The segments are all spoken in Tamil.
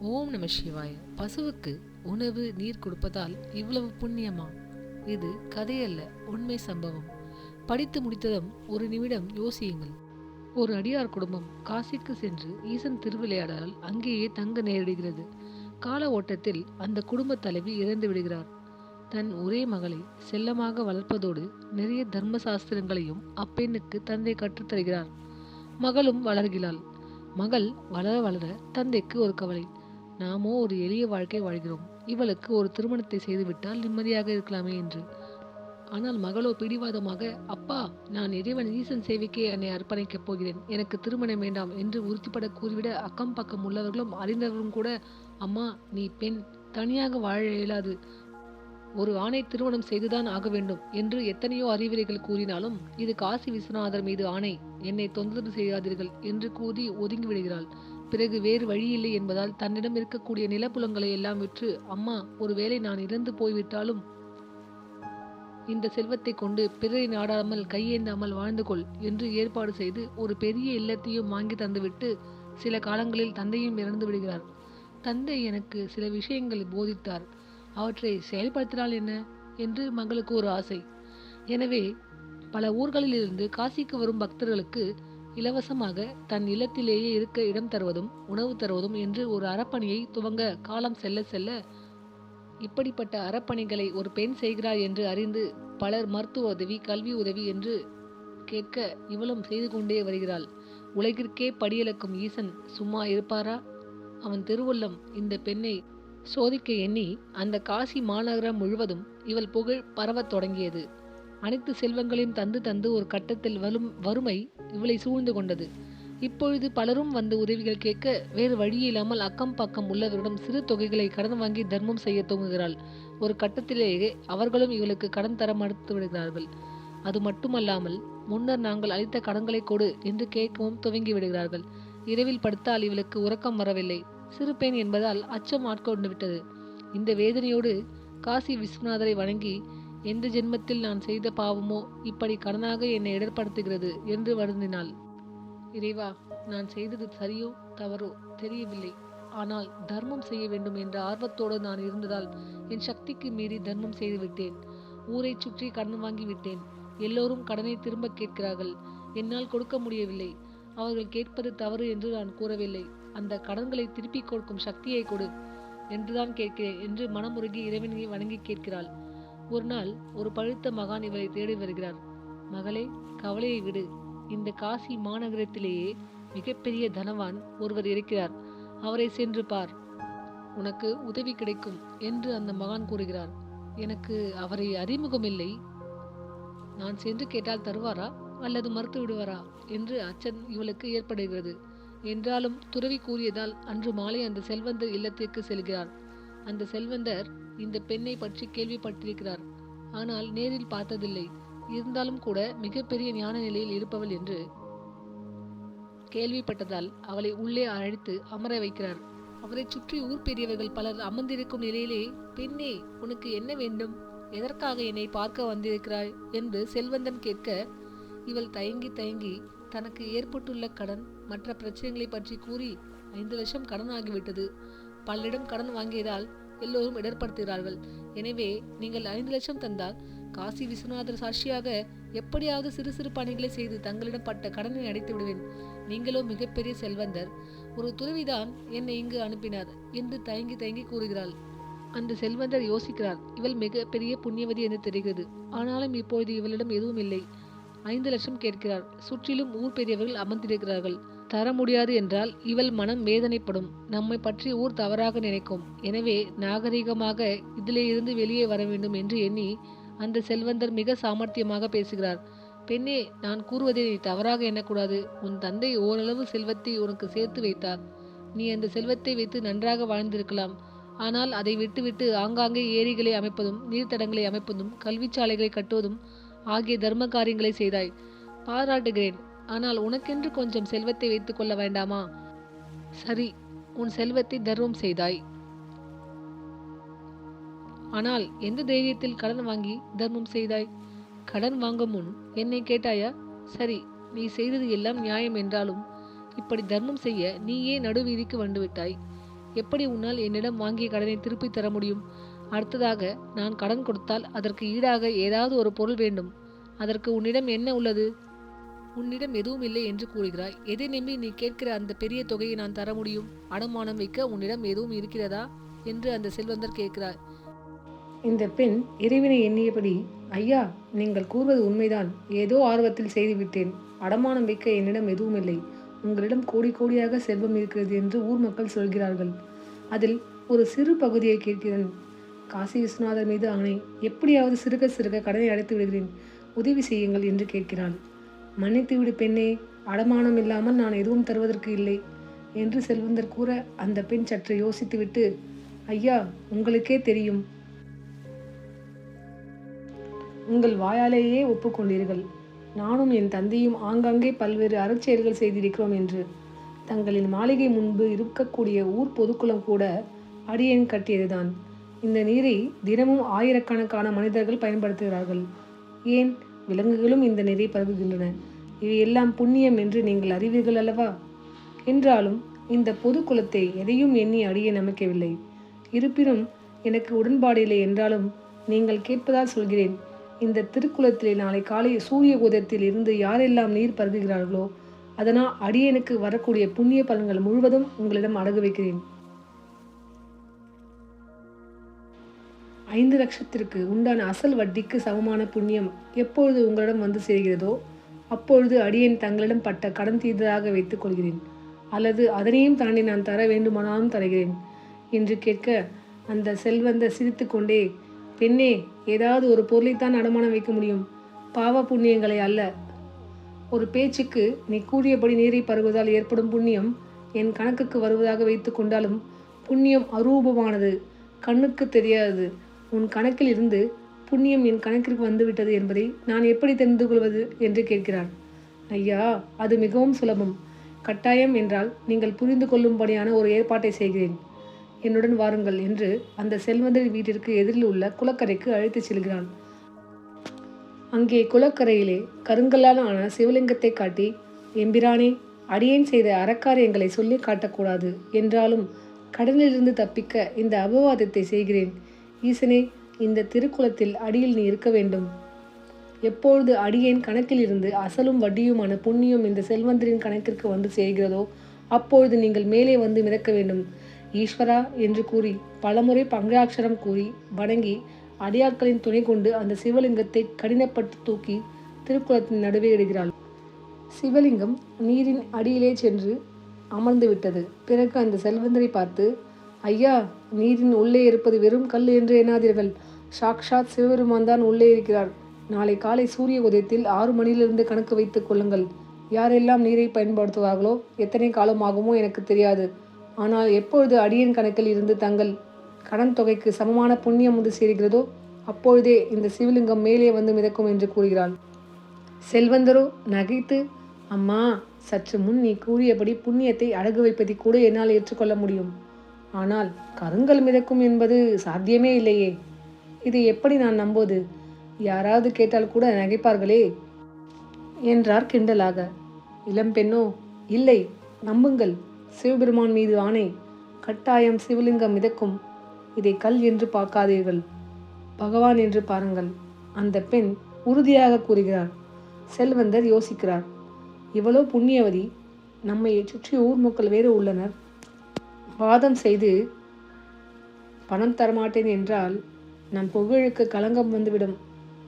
ஓம் நம சிவாய. பசுவுக்கு உணவு நீர் கொடுப்பதால் இவ்வளவு புண்ணியமா? இது கதையல்ல உண்மை சம்பவம். படித்து முடித்ததும் ஒரு நிமிடம் யோசியுங்கள். ஒரு அடியார் குடும்பம் காசிக்கு சென்று ஈசன் திருவிளையாடலால் அங்கேயே தங்க நேரிடுகிறது. கால ஓட்டத்தில் அந்த குடும்ப தலைவி இறந்து விடுகிறார். தன் ஒரே மகளை செல்லமாக வளர்ப்பதோடு நிறைய தர்ம சாஸ்திரங்களையும் அப்பெண்ணுக்கு தந்தை கற்றுத்தருகிறார். மகளும் வளர்கிறாள். மகள் வளர வளர தந்தைக்கு ஒரு கவலை. நாமோ ஒரு எளிய வாழ்க்கை வாழ்கிறோம். இவளுக்கு ஒரு திருமணத்தை செய்துவிட்டால் நிம்மதியாக இருக்கலாமே என்று. ஆனால் மகளோ பிடிவாதமாக அப்பா நான் இறைவன் ஈசன் சேவைக்கே என்னை அர்ப்பணிக்கப் போகிறேன். எனக்கு திருமணம் வேண்டாம் என்று உறுதிப்பட கூறிவிட அக்கம் பக்கம் உள்ளவர்களும் அறிந்தவரும் கூட அம்மா நீ பெண் தனியாக வாழ இயலாது. ஒரு ஆணை திருமணம் செய்துதான் ஆக வேண்டும் என்று எத்தனையோ அறிவுரைகள் கூறினாலும் இது காசி விஸ்வநாதர் மீது ஆணை. என்னை தொந்தரவு செய்யாதீர்கள் என்று கூறி ஒதுங்கிவிடுகிறாள் பிறகு வேறு வழியில்லை என்பதால் தன்னிடம் இருக்கக்கூடிய நிலப்புலங்களை எல்லாம் விற்று அம்மா ஒருவேளை நான் இறந்து போய்விட்டாலும் இந்த செல்வத்தை கொண்டு பிறரை நாடாமல் கையேந்தாமல் வாழ்ந்து கொள் என்று ஏற்பாடு செய்து ஒரு பெரிய இல்லத்தையும் வாங்கி தந்துவிட்டு சில காலங்களில் தந்தையும் இறந்து விடுகிறார். தந்தை எனக்கு சில விஷயங்களை போதித்தார். அவற்றை செயல்படுத்தினால் என்ன? என்று மகளுக்கு ஒரு ஆசை. எனவே பல ஊர்களிலிருந்து காசிக்கு வரும் பக்தர்களுக்கு இலவசமாக தன் இல்லத்திலேயே இருக்க இடம் தருவதும் உணவு தருவதும் என்று ஒரு அறப்பணியை துவங்க காலம் செல்ல செல்ல இப்படிப்பட்ட அறப்பணிகளை ஒரு பெண் செய்கிறார் என்று அறிந்து பலர் மருத்துவ உதவி கல்வி உதவி என்று கேட்க இவளும் செய்து கொண்டே வருகிறாள். உலகிற்கே படியளக்கும் ஈசன் சும்மா இருப்பாரா? அவன் திருவுள்ளம் இந்த பெண்ணை சோதிக்க எண்ணி அந்த காசி மாநகரம் முழுவதும் இவள் புகழ் பரவத் தொடங்கியது. அனைத்து செல்வங்களையும் தந்து தந்து ஒரு கட்டத்தில் வரும் வறுமை இவளை சூழ்ந்து கொண்டது. இப்பொழுது பலரும் வந்து உதவிகள் கேட்க வேறு வழியில்லாமல் அக்கம் பக்கம் உள்ளவரிடம் சிறு தொகைகளை கடன் வாங்கி தர்மம் செய்ய துவங்குகிறாள். ஒரு கட்டத்திலேயே அவர்களும் இவளுக்கு கடன் தர மறுத்து விடுகிறார்கள். அது மட்டுமல்லாமல் முன்னர் நாங்கள் அளித்த கடன்களை கொடு என்று கேட்கவும் துவங்கி விடுகிறார்கள். இரவில் படுத்தால் இவளுக்கு உறக்கம் வரவில்லை. சிறு பெண் என்பதால் அச்சம் ஆட்கொண்டு விட்டது. இந்த வேதனையோடு காசி விஸ்வநாதரை வணங்கி எந்த ஜென்மத்தில் நான் செய்த பாவமோ இப்படி கடனாக என்னை இடர்படுத்துகிறது என்று வருந்தினாள். இறைவா நான் செய்தது சரியோ தவறோ தெரியவில்லை. ஆனால் தர்மம் செய்ய வேண்டும் என்ற ஆர்வத்தோடு நான் இருந்ததால் என் சக்திக்கு மீறி தர்மம் செய்துவிட்டேன். ஊரை சுற்றி கடன் வாங்கிவிட்டேன். எல்லோரும் கடனை திரும்ப கேட்கிறார்கள். என்னால் கொடுக்க முடியவில்லை. அவர்கள் கேட்பது தவறு என்று நான் கூறவில்லை. அந்த கடன்களை திருப்பிக் கொடுக்கும் சக்தியை கொடு. என்றுதான் கேட்கிறேன் என்று மனமுருகி இறைவனை வணங்கி கேட்கிறாள். ஒரு நாள் ஒரு பழுத்த மகான் இவரை தேடி வருகிறார். மகளே கவலையை விடு. இந்த காசி மாநகரத்திலேயே மிகப்பெரிய தனவான் ஒருவர் இருக்கிறார். அவரை சென்று பார். உனக்கு உதவி கிடைக்கும் என்று அந்த மகான் கூறுகிறார். எனக்கு அவரை அறிமுகமில்லை. நான் சென்று கேட்டால் தருவாரா அல்லது மறுத்து விடுவாரா என்று அச்சன் இவளுக்கு ஏற்படுகிறது. என்றாலும் துறவி கூறியதால் அன்று மாலை அந்த செல்வந்தர் இல்லத்திற்கு செல்கிறார். அந்த செல்வந்தர் இந்த பெண்ணை பற்றி கேள்விப்பட்டிருக்கிறார். ஆனால் நேரில் பார்த்ததில்லை. இருந்தாலும் கூட மிகப்பெரிய ஞான நிலையில் இருப்பவள் என்று கேள்விப்பட்டதால் அவளை உள்ளே அழைத்து அமர வைக்கிறார். அவரை சுற்றி ஊர் பெரியவர்கள் பலர் அமர்ந்திருக்கும் நிலையிலே பெண்ணே உனக்கு என்ன வேண்டும்? எதற்காக என்னை பார்க்க வந்திருக்கிறாய்? என்று செல்வந்தன் கேட்க இவள் தயங்கி தயங்கி தனக்கு ஏற்பட்டுள்ள கடன் மற்ற பிரச்சனைகளை பற்றி கூறி ஐந்து லட்சம் கடன் ஆகிவிட்டது பலரிடம் கடன் வாங்கியதால் எல்லோரும் இடர்படுத்துகிறார்கள் எனவே நீங்கள் ஐந்து லட்சம் தந்தால் காசி விஸ்வநாதர் சாட்சியாக எப்படியாவது சிறு சிறு பணிகளை செய்து தங்களிடம் பட்ட கடனை அடைத்து விடுவேன். நீங்களோ மிகப்பெரிய செல்வந்தர். ஒரு துறவிதான் என்னை இங்கு அனுப்பினார் என்று தயங்கி தயங்கி கூறுகிறாள். அந்த செல்வந்தர் யோசிக்கிறார் இவள் மிக பெரிய புண்ணியவதி என்று தெரிகிறது. ஆனாலும் இப்பொழுது இவளிடம் எதுவும் இல்லை. ஐந்து லட்சம் கேட்கிறார். சுற்றிலும் ஊர் பெரியவர்கள் அமர்ந்திருக்கிறார்கள். தர முடியாது என்றால் இவள் மனம் வேதனைப்படும். நம்மை பற்றி ஊர் தவறாக நினைக்கும். எனவே நாகரிகமாக இதிலே இருந்து வெளியே வர வேண்டும் என்று எண்ணி அந்த செல்வந்தர் மிக சாமர்த்தியமாக பேசுகிறார். பெண்ணே நான் கூறுவதை நீ தவறாக எண்ணக்கூடாது. உன் தந்தை ஓரளவு செல்வத்தை உனக்கு சேர்த்து வைத்தார். நீ அந்த செல்வத்தை வைத்து நன்றாக வாழ்ந்திருக்கலாம். ஆனால் அதை விட்டுவிட்டு ஆங்காங்கே ஏரிகளை அமைப்பதும் நீர்த்தடங்களை அமைப்பதும் கல்விச்சாலைகளை கட்டுவதும் ஆகிய தர்ம காரியங்களை செய்தாய். பாராட்டுகிறேன். ஆனால் உனக்கென்று கொஞ்சம் செல்வத்தை வைத்துக் கொள்ள வேண்டாமா? சரி உன் செல்வத்தை தர்மம் செய்தாய். ஆனால் எந்த தைரியத்தில் கடன் வாங்கி தர்மம் செய்தாய்? கடன் வாங்கும் முன் என்னை கேட்டாயா? சரி நீ செய்தது எல்லாம் நியாயம் என்றாலும் இப்படி தர்மம் செய்ய நீயே நடுவீதிக்கு வந்துவிட்டாய் எப்படி உன்னால் என்னிடம் வாங்கிய கடனை திருப்பித் தர முடியும்? அடுத்ததாக நான் கடன் கொடுத்தால் அதற்கு ஈடாக ஏதாவது ஒரு பொருள் வேண்டும். அதற்கு உன்னிடம் என்ன உள்ளது? உன்னிடம் எதுவும் இல்லை என்று கூறுகிறாய். எதை நம்பி நீ கேட்கிற அந்த பெரிய தொகையை நான் தர முடியும்? அடமானம் வைக்க உன்னிடம் எதுவும் இருக்கிறதா? என்று அந்த செல்வந்தர் கேட்கிறார். இந்த பெண் இறைவினை எண்ணியபடி ஐயா நீங்கள் கூறுவது உண்மைதான். ஏதோ ஆர்வத்தில் செய்துவிட்டேன். அடமானம் வைக்க என்னிடம் எதுவும் இல்லை. உங்களிடம் கோடி கோடியாக செல்வம் இருக்கிறது என்று ஊர் மக்கள் சொல்கிறார்கள். அதில் ஒரு சிறு பகுதியை கேட்கிறேன். காசி விஸ்வநாதர் மீது ஆணை எப்படியாவது சிறுக சிறுக கடனை அடைத்து விடுகிறேன். உதவி செய்யுங்கள் என்று கேட்கிறாள் மன்னித்துவிடு பெண்ணே அடமானம் இல்லாமல் நான் எதுவும் தருவதற்கு இல்லை என்று செல்வந்தர் கூற அந்த பெண் சற்று யோசித்துவிட்டு ஐயா உங்களுக்கே தெரியும். உங்கள் வாயாலேயே ஒப்புக்கொண்டீர்கள். நானும் என் தந்தையும் ஆங்காங்கே பல்வேறு அறச்செயல்கள் செய்திருக்கிறோம் என்று. தங்களின் மாளிகை முன்பு இருக்கக்கூடிய ஊர் பொதுக்குளம் கூட அடியேன் கட்டியதுதான். இந்த நீரை தினமும் ஆயிரக்கணக்கான மனிதர்கள் பயன்படுத்துகிறார்கள். ஏன்? விலங்குகளும் இந்த நீரை பருகுகின்றன இவை எல்லாம் புண்ணியம் என்று நீங்கள் அறிவீர்கள் அல்லவா? என்றாலும் இந்த பொது குலத்தை எதையும் எண்ணி அடிய நமக்கவில்லை. இருப்பினும் எனக்கு உடன்பாடு இல்லை என்றாலும் நீங்கள் கேட்பதால் சொல்கிறேன் இந்த திருக்குளத்திலே நாளை காலை சூரிய உதயத்தில் இருந்து யாரெல்லாம் நீர் பருகுகிறார்களோ அதனால் அடியனுக்கு வரக்கூடிய புண்ணிய பலன்கள் முழுவதும் உங்களிடம் அடகு வைக்கிறேன். ஐந்து லட்சத்திற்கு உண்டான அசல் வட்டிக்கு சமமான புண்ணியம் எப்பொழுது உங்களிடம் வந்து சேர்கிறதோ அப்பொழுது அடியேன் தங்களிடம் பட்ட கடன் தீர்ந்ததாக வைத்துக் கொள்கிறேன். அல்லது அதனையும் தாண்டி நான் தர வேண்டுமானாலும் தருகிறேன். என்று கேட்க அந்த செல்வந்த சிரித்துக்கொண்டே பெண்ணே ஏதாவது ஒரு பொருளைத்தான் அடமானம் வைக்க முடியும். பாவ புண்ணியங்களை அல்ல. ஒரு பேச்சுக்கு நீ கூறியபடி நீரை பருகுவதால் ஏற்படும் புண்ணியம் என் கணக்குக்கு வருவதாக வைத்து கொண்டாலும் புண்ணியம் அரூபமானது. கண்ணுக்கு தெரியாதது உன் கணக்கில் இருந்து புண்ணியம் என் கணக்கிற்கு வந்துவிட்டது என்பதை நான் எப்படி தெரிந்து கொள்வது என்று கேட்கிறான். ஐயா அது மிகவும் சுலபம். கட்டாயம் என்றால் நீங்கள் புரிந்து கொள்ளும்படியான ஒரு ஏற்பாட்டை செய்கிறேன். என்னுடன் வாருங்கள் என்று அந்த செல்வந்தரின் வீட்டிற்கு எதிரில் உள்ள குளக்கரைக்கு அழைத்துச் செல்கிறான். அங்கே குளக்கரையிலே கருங்கல்லால் ஆன சிவலிங்கத்தை காட்டி எம்பிரானே அடியேன் செய்த அறக்காரியங்களை சொல்லி காட்டக்கூடாது. என்றாலும் கடலிலிருந்து தப்பிக்க இந்த அபவாதத்தை செய்கிறேன். ஈசனே இந்த திருக்குளத்தில் அடியில் நீ இருக்க வேண்டும். எப்பொழுது அடியேன் கணக்கிலிருந்து அசலும் வட்டியுமான புண்ணியம் இந்த செல்வந்தரின் கணக்கிற்கு வந்து சேர்கிறதோ அப்பொழுது நீங்கள் மேலே வந்து மிதக்க வேண்டும். ஈஸ்வரா என்று கூறி பலமுறை பங்காட்சரம் கூறி வணங்கி அடியாட்களின் துணை கொண்டு அந்த சிவலிங்கத்தை கடினப்பட்டு தூக்கி திருக்குளத்தின் நடுவே இடுகிறாள். சிவலிங்கம் நீரின் அடியிலே சென்று அமர்ந்து விட்டது. பிறகு அந்த செல்வந்தரை பார்த்து ஐயா நீரின் உள்ளே இருப்பது வெறும் கல் என்று எண்ணாதீர்கள். சாக்ஷாத் சிவபெருமான் தான் உள்ளே இருக்கிறார். நாளை காலை சூரிய உதயத்தில் ஆறு மணியிலிருந்து கணக்கு வைத்துக் கொள்ளுங்கள். யாரெல்லாம் நீரை பயன்படுத்துவார்களோ எத்தனை காலம் ஆகுமோ எனக்கு தெரியாது. ஆனால் எப்பொழுது அடியன் கணக்கில் இருந்து தங்கள் கடன் தொகைக்கு சமமான புண்ணியம் வந்து சேர்கிறதோ அப்பொழுதே இந்த சிவலிங்கம் மேலே வந்து மிதக்கும் என்று கூறுகிறாள். செல்வந்தரோ நகைத்து அம்மா சற்று முன் நீ கூறியபடி புண்ணியத்தை அடகு வைப்பதை கூட என்னால் ஏற்றுக்கொள்ள முடியும். ஆனால் கருங்கல் மிதக்கும் என்பது சாத்தியமே இல்லையே. இதை எப்படி நான் நம்புவது? யாராவது கேட்டால் கூட நகைப்பார்களே என்றார் கிண்டலாக. இளம்பெண்ணோ இல்லை நம்புங்கள். சிவபெருமான் மீது ஆணை. கட்டாயம் சிவலிங்கம் மிதக்கும். இதை கல் என்று பார்க்காதீர்கள். பகவான் என்று பாருங்கள். அந்த பெண் உறுதியாக கூறுகிறார். செல்வந்தர் யோசிக்கிறார். இவ்வளோ புண்ணியவதி. நம்மை சுற்றி ஊர் மக்கள் வேறு உள்ளனர். வாதம் செய்து பணம் தரமாட்டேன் என்றால் நம் புகழுக்கு களங்கம் வந்துவிடும்.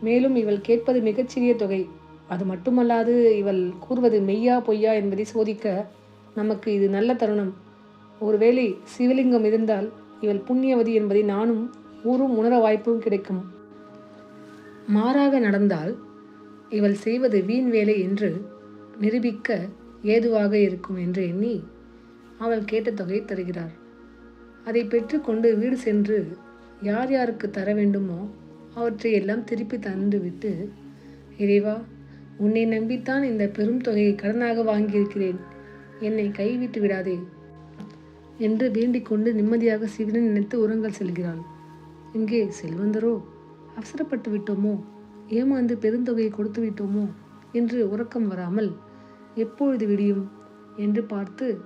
மேலும் இவள் கேட்பது மிகச்சிறிய தொகை. அது மட்டுமல்லாது இவள் கூறுவது மெய்யா பொய்யா என்பதை சோதிக்க நமக்கு இது நல்ல தருணம். ஒருவேளை சிவலிங்கம் இருந்தால் இவள் புண்ணியவதி என்பதை நானும் ஊரும் உணர வாய்ப்பும் கிடைக்கும். மாறாக நடந்தால் இவள் செய்வது வீண் வேலை என்று நிரூபிக்க ஏதுவாக இருக்கும் என்று எண்ணி அவள் கேட்ட தொகையை தருகிறார். அதை பெற்றுக்கொண்டு வீடு சென்று யார் யாருக்கு தர வேண்டுமோ அவற்றை எல்லாம் திருப்பி தந்துவிட்டு இறைவா உன்னை நம்பித்தான் இந்த பெரும் தொகையை கடனாக வாங்கியிருக்கிறேன். என்னை கைவிட்டு விடாதே என்று வேண்டிக் கொண்டு நிம்மதியாக சிவனை நினைத்து உரங்கள் செல்கிறாள். இங்கே செல்வந்தரோ அவசரப்பட்டு விட்டோமோ ஏமாந்து பெருந்தொகையை கொடுத்து விட்டோமோ என்று உறக்கம் வராமல் எப்பொழுது விடியும்? என்று பார்த்து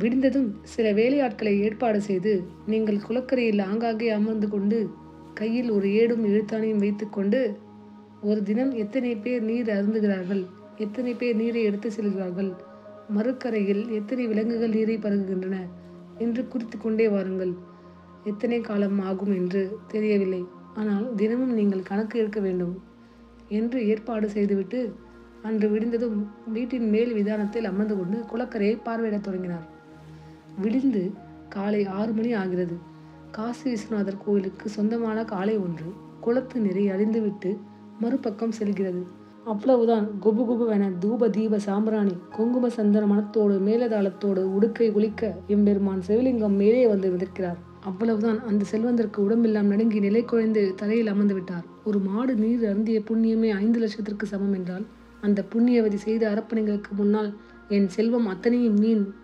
விடிந்ததும் சில வேலையாட்களை ஏற்பாடு செய்து நீங்கள் குளக்கரையில் ஆங்காங்கே அமர்ந்து கொண்டு கையில் ஒரு ஏடும் எழுத்தானையும் வைத்துக்கொண்டு ஒரு தினம் எத்தனை பேர் நீர் அருந்துகிறார்கள் எத்தனை பேர் நீரை எடுத்து செல்கிறார்கள் மறுக்கரையில் எத்தனை விலங்குகள் நீரை பருகுகின்றன என்று குறித்து கொண்டே வாருங்கள். எத்தனை காலம் ஆகும் என்று தெரியவில்லை. ஆனால் தினமும் நீங்கள் கணக்கு எடுக்க வேண்டும் என்று ஏற்பாடு செய்துவிட்டு அன்று விடிந்ததும் வீட்டின் மேல் விதானத்தில் அமர்ந்து கொண்டு குளக்கரையை பார்வையிடத் தொடங்கினார். விடிந்து காலை ஆறு மணி ஆகிறது. காசி விஸ்வநாதர் கோயிலுக்கு சொந்தமான காலை ஒன்று குளத்து நிறை அழிந்துவிட்டு மறுபக்கம் செல்கிறது. அவ்வளவுதான் குபு குபுவென தூப தீப சாம்பிராணி குங்கும சந்தன மனத்தோடு மேலதாளத்தோடு உடுக்கை ஒலிக்க எம்பெருமான் சிவலிங்கம் மேலே வந்து மிதக்கிறார். அவ்வளவுதான் அந்த செல்வந்தருக்கு உடம்பெல்லாம் நடுங்கி நிலை குறைந்து தலையில் அமர்ந்து விட்டார். ஒரு மாடு நீர் அருந்திய புண்ணியமே ஐந்து லட்சத்திற்கு சமம் என்றால் அந்த புண்ணியவதி செய்த அரப்பணிகளுக்கு முன்னால் என் செல்வம் அத்தனையும் மீன்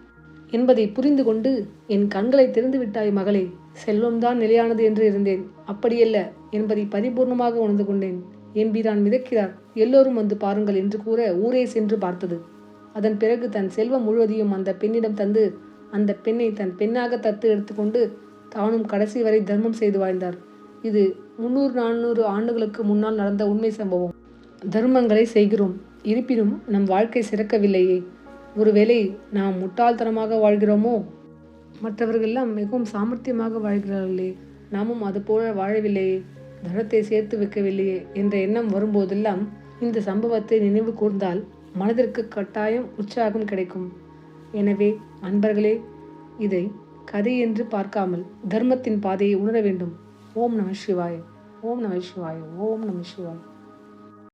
என்பதை புரிந்து கொண்டு என் கண்களை திறந்து விட்டாய் மகளே செல்வம்தான் நிலையானது என்று இருந்தேன். அப்படியல்ல என்பதை பரிபூர்ணமாக உணர்ந்து கொண்டேன் எம்பிரான் மிதக்கிறார் எல்லோரும் வந்து பாருங்கள் என்று கூற ஊரே சென்று பார்த்தது. அதன் பிறகு தன் செல்வம் முழுவதையும் அந்த பெண்ணிடம் தந்து அந்த பெண்ணை தன் பெண்ணாக தத்து எடுத்துக்கொண்டு தானும் கடைசி வரை தர்மம் செய்து வாழ்ந்தார். இது முன்னூறு நானூறு ஆண்டுகளுக்கு முன்னால் நடந்த உண்மை சம்பவம். தர்மங்களை செய்கிறோம். இருப்பினும் நம் வாழ்க்கை சிறக்கவில்லையே. ஒருவேளை நாம் முட்டாள்தனமாக வாழ்கிறோமோ? மற்றவர்களெல்லாம் மிகவும் சாமர்த்தியமாக வாழ்கிறார்களே நாமும் அதுபோல வாழவில்லையே தனத்தை சேர்த்து வைக்கவில்லையே என்ற எண்ணம் வரும்போதெல்லாம் இந்த சம்பவத்தை நினைவு கூர்ந்தால் மனதிற்கு கட்டாயம் உற்சாகம் கிடைக்கும். எனவே அன்பர்களே இதை கதை என்று பார்க்காமல் தர்மத்தின் பாதையை உணர வேண்டும். ஓம் நம சிவாய. ஓம் நம சிவாய. ஓம் நம சிவாய.